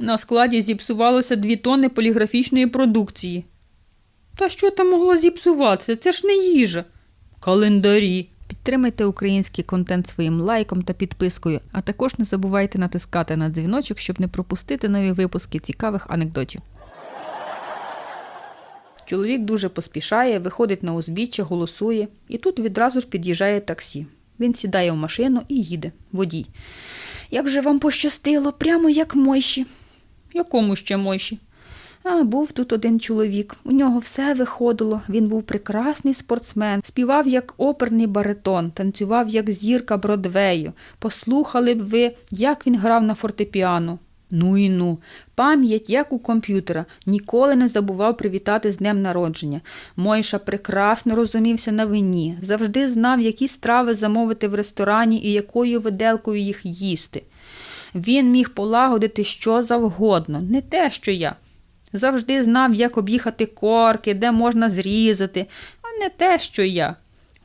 На складі зіпсувалося дві тонни поліграфічної продукції. Та що там могло зіпсуватися? Це ж не їжа. Календарі. Підтримайте український контент своїм лайком та підпискою, а також не забувайте натискати на дзвіночок, щоб не пропустити нові випуски цікавих анекдотів. Чоловік дуже поспішає, виходить на узбіччя, голосує, і тут відразу ж під'їжджає таксі. Він сідає в машину і їде. Водій. Як же вам пощастило, прямо як Мойші. Якому ще Мойші? А, був тут один чоловік. У нього все виходило. Він був прекрасний спортсмен, співав як оперний баритон, танцював як зірка Бродвею. Послухали б ви, як він грав на фортепіано. Ну і ну, пам'ять, як у комп'ютера, ніколи не забував привітати з днем народження. Мойша прекрасно розумівся на вині, завжди знав, які страви замовити в ресторані і якою виделкою їх їсти. Він міг полагодити що завгодно, не те, що я. Завжди знав, як об'їхати корки, де можна зрізати, а не те, що я.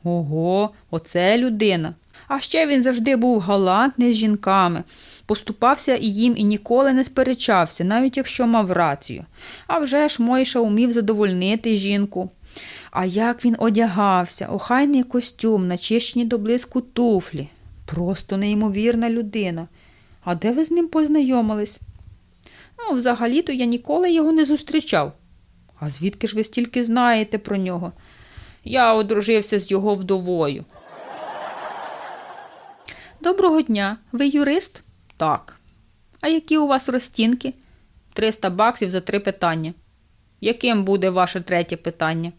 Ого, оце людина. А ще він завжди був галантний з жінками, поступався і їм і ніколи не сперечався, навіть якщо мав рацію. А вже ж Мойша умів задовольнити жінку. А як він одягався, охайний костюм, начищені до блиску туфлі. Просто неймовірна людина. А де ви з ним познайомились? Ну, взагалі-то я ніколи його не зустрічав. А звідки ж ви стільки знаєте про нього? Я одружився з його вдовою. Доброго дня. Ви юрист? Так. А які у вас розцінки? 300 баксів за три питання. Яким буде ваше третє питання?